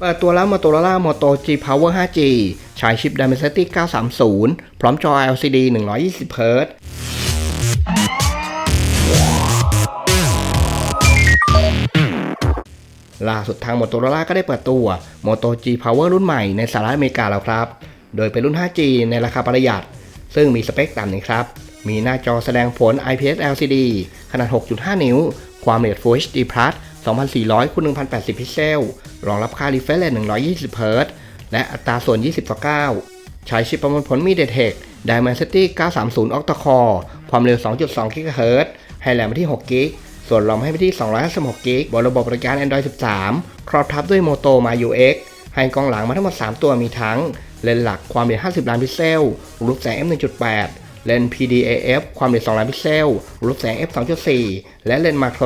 เปิดตัวแล้ว Motorola Moto G Power 5G ใช้ชิป Dimensity 930 พร้อมจอ LCD 120 Hz ล่าสุดทาง Motorola ก็ได้เปิดตัว Moto G Power รุ่นใหม่ในสหรัฐอเมริกาแล้วครับ โดยเป็นรุ่น 5G ในราคาประหยัด ซึ่งมีสเปคต่ำนี้ครับ มีหน้าจอแสดงผล IPS LCD ขนาด 6.5 นิ้ว ความละเอียด Full HD Plus 2400คูณ1080 พิกเซล รองรับค่า refresh rate 120 Hz และอัตราส่วน 20 ต่อ 9 ใช้ชิปประมวลผล MediaTek Dimensity 930 Octa Core ความเร็ว 2.2 GHz ให้แรมไปที่ 6 g b ส่วนรอมให้ไปที่ 256 g b บนระบบบริการ Android 13 ครอบทับด้วย Moto My UX ให้กล้องหลังมาทั้งหมด 3 ตัวมีทั้ง เลนส์หลักความเอียด50 ล้านพิกเซล รูปแสง f 1.8 เลนส์ PDAF ความละเอียด2ล้านพิกเซล รูปแสง f 2.4 และเลนส์มาโคร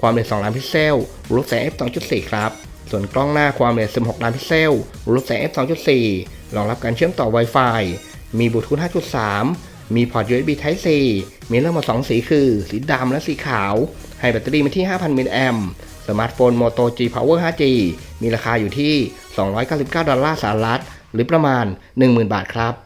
ความละเอียด2ล้านพิกเซล รูปแสง f 2.4 ครับ ส่วนกล้องหน้าความละเอียด 16 ล้านพิกเซล รูปแสง f 2.4 รองรับการเชื่อมต่อ Wi-Fi มีบลูทูธ 5.3 มีพอร์ต USB Type C มีเรื่องมา 2 สีคือ สีดำและสีขาว ให้แบตเตอรี่มาที่ 5,000มิลลิแอมสมาร์ทโฟน Moto G Power 5G มีราคาอยู่ที่ 299 ดอลลาร์สหรัฐ หรือประมาณ 10,000 บาทครับ